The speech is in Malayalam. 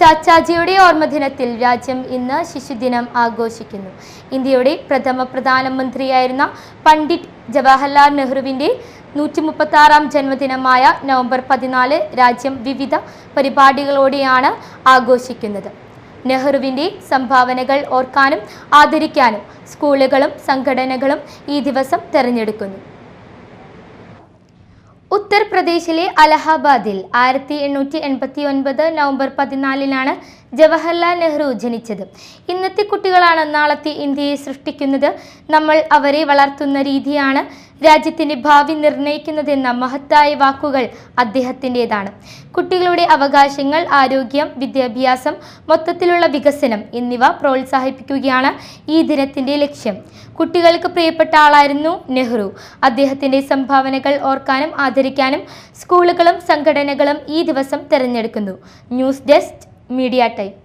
ചാച്ചാജിയുടെ ഓർമ്മദിനത്തിൽ രാജ്യം ഇന്ന് ശിശുദിനം ആഘോഷിക്കുന്നു. ഇന്ത്യയുടെ പ്രഥമ പ്രധാനമന്ത്രിയായിരുന്ന പണ്ഡിറ്റ് ജവഹർലാൽ നെഹ്റുവിന്റെ നൂറ്റി മുപ്പത്തി ആറാം ജന്മദിനമായ നവംബർ പതിനാല് രാജ്യം വിവിധ പരിപാടികളോടെയാണ് ആഘോഷിക്കുന്നത്. നെഹ്റുവിന്റെ സംഭാവനകൾ ഓർക്കാനും ആദരിക്കാനും സ്കൂളുകളും സംഘടനകളും ഈ ദിവസം തിരഞ്ഞെടുക്കുന്നു. ഉത്തർപ്രദേശിലെ അലഹബാദിൽ ആയിരത്തി എണ്ണൂറ്റി എൺപത്തി ഒൻപത് നവംബർ പതിനാലിനാണ് ജവഹർലാൽ നെഹ്റു ജനിച്ചത്. ഇന്നത്തെ കുട്ടികളാണ് നാളത്തെ ഇന്ത്യയെ സൃഷ്ടിക്കുന്നത്. നമ്മൾ അവരെ വളർത്തുന്ന രീതിയാണ് രാജ്യത്തിന്റെ ഭാവി നിർണയിക്കുന്നതെന്ന മഹത്തായ വാക്കുകൾ അദ്ദേഹത്തിന്റെതാണ്. കുട്ടികളുടെ അവകാശങ്ങൾ ആരോഗ്യം വിദ്യാഭ്യാസം മൊത്തത്തിലുള്ള വികസനം എന്നിവ പ്രോത്സാഹിപ്പിക്കുകയാണ് ഈ ദിനത്തിന്റെ ലക്ഷ്യം. കുട്ടികൾക്ക് പ്രിയപ്പെട്ട ആളായിരുന്നു നെഹ്റു. അദ്ദേഹത്തിന്റെ സംഭാവനകൾ ഓർക്കാനും ആദരിക്കാനും സ്കൂളുകളും സംഘടനകളും ഈ ദിവസം തിരഞ്ഞെടുക്കുന്നു. News desk media type